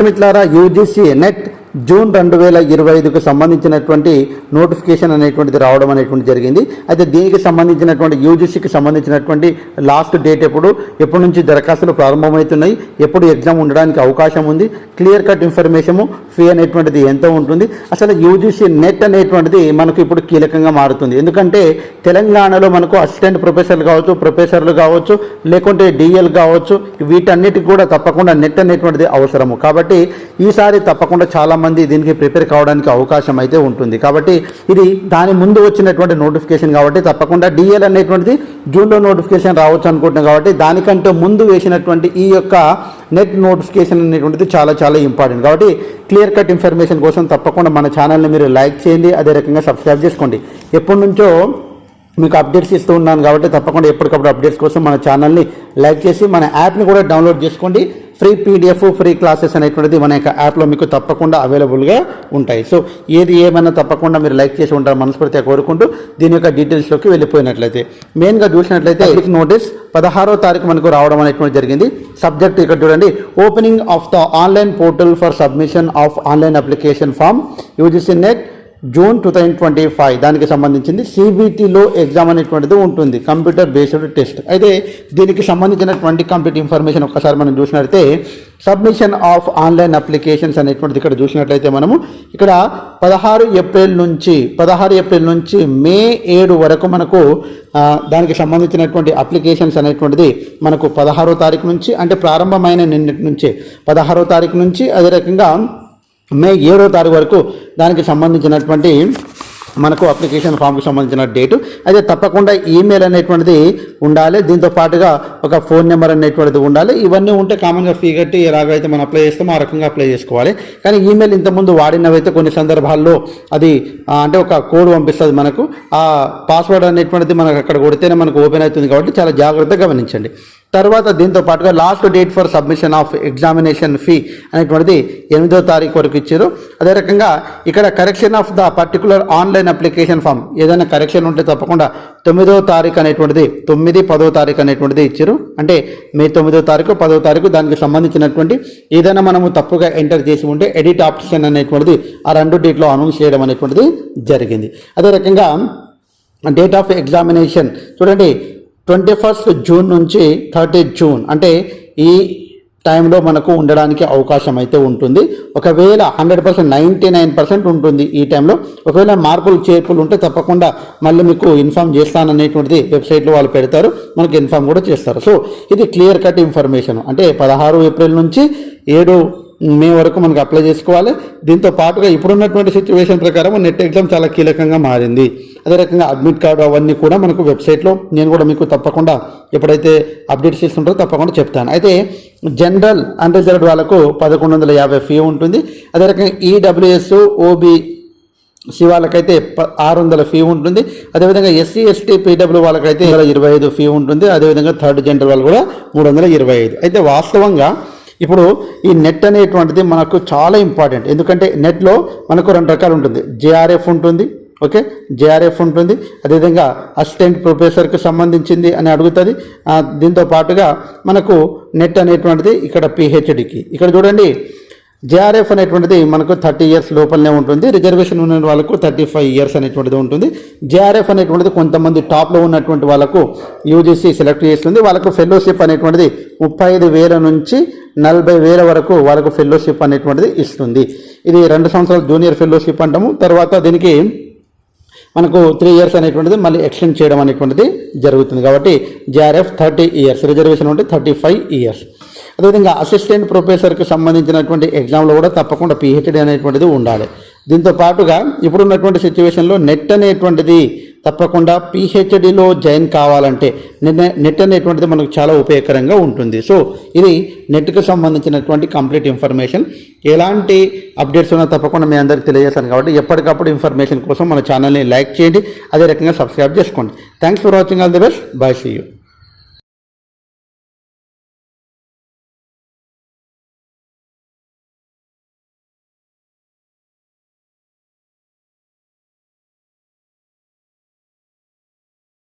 Next మిట్లారా UGC NET June రెండు వేల ఇరవై ఐదుకు సంబంధించినటువంటి నోటిఫికేషన్ అనేటువంటిది రావడం అనేటువంటి జరిగింది. అయితే దీనికి సంబంధించినటువంటి యూజీసీకి సంబంధించినటువంటి లాస్ట్ డేట్ ఎప్పుడు ఎప్పటి నుంచి దరఖాస్తులు ప్రారంభమవుతున్నాయి ఎప్పుడు ఎగ్జామ్ ఉండడానికి అవకాశం ఉంది క్లియర్ కట్ ఇన్ఫర్మేషన్ ఫీ అనేటువంటిది ఎంత ఉంటుంది అసలు యూజీసీ నెట్ అనేటువంటిది మనకు ఇప్పుడు కీలకంగా మారుతుంది. ఎందుకంటే తెలంగాణలో మనకు అసిస్టెంట్ ప్రొఫెసర్లు కావచ్చు ప్రొఫెసర్లు కావచ్చు లేకుంటే డిఎల్ కావచ్చు వీటన్నిటికి కూడా తప్పకుండా నెట్ అనేటువంటిది అవసరము. కాబట్టి ఈసారి తప్పకుండా చాలా మంది దీనికి ప్రిపేర్ కావడానికి అవకాశం అయితే ఉంటుంది. కాబట్టి ఇది దాని ముందు వచ్చినటువంటి నోటిఫికేషన్ కాబట్టి తప్పకుండా డిఎల్ అనేటువంటిది జూన్లో నోటిఫికేషన్ రావచ్చు అనుకుంటున్నాం కాబట్టి దానికంటే ముందు వేసినటువంటి ఈ యొక్క నెట్ నోటిఫికేషన్ అనేటువంటిది చాలా చాలా ఇంపార్టెంట్. కాబట్టి క్లియర్ కట్ ఇన్ఫర్మేషన్ కోసం తప్పకుండా మన ఛానల్ని మీరు లైక్ చేయండి అదే రకంగా సబ్స్క్రైబ్ చేసుకోండి. ఎప్పటి నుంచో మీకు అప్డేట్స్ ఇస్తూ ఉన్నాను కాబట్టి తప్పకుండా ఎప్పటికప్పుడు అప్డేట్స్ కోసం మన ఛానల్ని లైక్ చేసి మన యాప్ని కూడా డౌన్లోడ్ చేసుకోండి. ఫ్రీ పీడిఎఫ్ ఫ్రీ క్లాసెస్ అనేటువంటిది మన యొక్క యాప్లో మీకు తప్పకుండా అవైలబుల్గా ఉంటాయి. సో ఏది ఏమైనా తప్పకుండా మీరు లైక్ చేసి ఉంటారు మనస్ఫూర్తిగా కోరుకుంటూ దీని యొక్క డీటెయిల్స్లోకి వెళ్ళిపోయినట్లయితే. మెయిన్గా చూసినట్లయితే నోటీస్ పదహారో తారీఖు మనకు రావడం అనేటువంటి జరిగింది. సబ్జెక్ట్ ఇక్కడ చూడండి. Opening of the online portal for submission of online application form UGC NET June two thousand twenty five. దానికి సంబంధించింది సిబిటీలో ఎగ్జామ్ అనేటువంటిది ఉంటుంది. కంప్యూటర్ బేస్డ్ టెస్ట్ అయితే దీనికి సంబంధించినటువంటి కంప్లీట్ ఇన్ఫర్మేషన్ ఒక్కసారి మనం చూసినట్లయితే సబ్మిషన్ ఆఫ్ ఆన్లైన్ అప్లికేషన్స్ అనేటువంటిది ఇక్కడ చూసినట్లయితే మనము ఇక్కడ పదహారు ఏప్రిల్ నుంచి పదహారు ఏప్రిల్ నుంచి మే ఏడు వరకు మనకు దానికి సంబంధించినటువంటి అప్లికేషన్స్ అనేటువంటిది మనకు పదహారో తారీఖు నుంచి అంటే ప్రారంభమైన నిన్నటి నుంచే పదహారో తారీఖు నుంచి అదే రకంగా మే ఏడో తారీఖు వరకు దానికి సంబంధించినటువంటి మనకు అప్లికేషన్ ఫామ్కి సంబంధించిన డేటు అయితే తప్పకుండా ఈమెయిల్ అనేటువంటిది ఉండాలి. దీంతో పాటుగా ఒక ఫోన్ నెంబర్ అనేటువంటిది ఉండాలి. ఇవన్నీ ఉంటే కామన్గా ఫీ కట్టి ఎలాగైతే మనం అప్లై చేస్తామో ఆ రకంగా అప్లై చేసుకోవాలి. కానీ ఈమెయిల్ ఇంతకుముందు వాడినవైతే కొన్ని సందర్భాల్లో అది అంటే ఒక కోడ్ పంపిస్తుంది మనకు. ఆ పాస్వర్డ్ అనేటువంటిది మనకు అక్కడ కొడితేనే మనకు ఓపెన్ అవుతుంది కాబట్టి చాలా జాగ్రత్తగా గమనించండి. తర్వాత దీంతో పాటుగా last date for submission of examination fee అనేటువంటిది ఎనిమిదో తారీఖు వరకు ఇచ్చారు. అదే రకంగా ఇక్కడ correction of the particular online application form ఏదైనా కరెక్షన్ ఉంటే తప్పకుండా తొమ్మిదో తారీఖు అనేటువంటిది తొమ్మిది పదో తారీఖు అనేటువంటిది ఇచ్చారు. అంటే మే తొమ్మిదో తారీఖు పదో తారీఖు దానికి సంబంధించినటువంటి ఏదైనా మనము తప్పుగా ఎంటర్ చేసి ఉంటే ఎడిట్ ఆప్షన్ అనేటువంటిది ఆ రెండు డేట్లో అనౌన్స్ చేయడం అనేటువంటిది జరిగింది. అదే రకంగా డేట్ ఆఫ్ ఎగ్జామినేషన్ చూడండి ట్వంటీ ఫస్ట్ జూన్ నుంచి థర్టీ జూన్ అంటే ఈ టైంలో మనకు ఉండడానికి అవకాశం అయితే ఉంటుంది. ఒకవేళ hundred percent ninety nine percent ఉంటుంది ఈ టైంలో. ఒకవేళ మార్పులు చేర్పులు ఉంటే తప్పకుండా మళ్ళీ మీకు ఇన్ఫామ్ చేస్తాననేటువంటిది వెబ్సైట్లో వాళ్ళు పెడతారు. మనకు ఇన్ఫామ్ కూడా చేస్తారు. సో ఇది క్లియర్ కట్ ఇన్ఫర్మేషన్. అంటే పదహారు ఏప్రిల్ నుంచి ఏడు మే వరకు మనకు అప్లై చేసుకోవాలి. దీంతో పాటుగా ఇప్పుడున్నటువంటి సిచ్యువేషన్ ప్రకారం నెట్ ఎగ్జామ్ చాలా కీలకంగా మారింది. అదే రకంగా అడ్మిట్ కార్డు అవన్నీ కూడా మనకు వెబ్సైట్లో నేను కూడా మీకు తప్పకుండా ఎప్పుడైతే అప్డేట్స్ చేస్తుంటారో తప్పకుండా చెప్తాను. అయితే జనరల్ అన్రిజర్వ్డ్ వాళ్ళకు పదకొండు వందల యాభై ఫీ ఉంటుంది. అదే రకంగా ఈడబ్ల్యూఎస్ ఓబీ సి వాళ్ళకైతే ప- ఆరు వందల ఫీ ఉంటుంది అదేవిధంగా ఎస్సీ ఎస్టీ పీడబ్ల్యూ వాళ్ళకైతే ఇరవై ఐదు ఫీ ఉంటుంది. అదేవిధంగా థర్డ్ జెండర్ వాళ్ళు కూడా మూడు వందల ఇరవై ఐదు. అయితే వాస్తవంగా ఇప్పుడు ఈ నెట్ అనేటువంటిది మనకు చాలా ఇంపార్టెంట్ ఎందుకంటే నెట్లో మనకు రెండు రకాలు ఉంటుంది. జేఆర్ఎఫ్ ఉంటుంది. ఓకే? జేఆర్ఎఫ్ ఉంటుంది. అదేవిధంగా అసిస్టెంట్ ప్రొఫెసర్కి సంబంధించింది అని అడుగుతుంది. దీంతో పాటుగా మనకు నెట్ అనేటువంటిది ఇక్కడ పిహెచ్డికి ఇక్కడ చూడండి. జేఆర్ఎఫ్ అనేటువంటిది మనకు థర్టీ ఇయర్స్ లోపలనే ఉంటుంది. రిజర్వేషన్ ఉన్న వాళ్ళకు థర్టీ ఫైవ్ ఇయర్స్ అనేటువంటిది ఉంటుంది. జేఆర్ఎఫ్ అనేటువంటిది కొంతమంది టాప్లో ఉన్నటువంటి వాళ్ళకు యూజీసీ సెలెక్ట్ చేస్తుంది. వాళ్ళకు ఫెలోషిప్ అనేటువంటిది ముప్పై ఐదు వేల నుంచి నలభై వేల వరకు వాళ్ళకు ఫెలోషిప్ అనేటువంటిది ఇస్తుంది. ఇది రెండు సంవత్సరాల జూనియర్ ఫెలోషిప్ అంటాము. తర్వాత దీనికి మనకు త్రీ ఇయర్స్ అనేటువంటిది మళ్ళీ ఎక్స్టెండ్ చేయడం అనేటువంటిది జరుగుతుంది. కాబట్టి జేఆర్ఎఫ్ థర్టీ ఇయర్స్ రిజర్వేషన్ ఉంటే థర్టీ ఫైవ్ ఇయర్స్ అదేవిధంగా అసిస్టెంట్ ప్రొఫెసర్కి సంబంధించినటువంటి ఎగ్జామ్లో కూడా తప్పకుండా పిహెచ్డీ అనేటువంటిది ఉండాలి. దీంతో పాటుగా ఇప్పుడున్నటువంటి సిచ్యువేషన్లో నెట్ అనేటువంటిది తప్పకుండా పిహెచ్డిలో జాయిన్ కావాలంటే నెట్ అనేటువంటిది మనకు చాలా ఉపయోగకరంగా ఉంటుంది. సో ఇది నెట్కు సంబంధించినటువంటి కంప్లీట్ ఇన్ఫర్మేషన్ ఎలాంటి అప్డేట్స్ ఉన్నా తప్పకుండా మీ అందరికీ తెలియజేస్తాను కాబట్టి ఎప్పటికప్పుడు ఇన్ఫర్మేషన్ కోసం మన ఛానల్ని లైక్ చేయండి అదే రకంగా సబ్స్క్రైబ్ చేసుకోండి. Thanks for watching all the best bye see you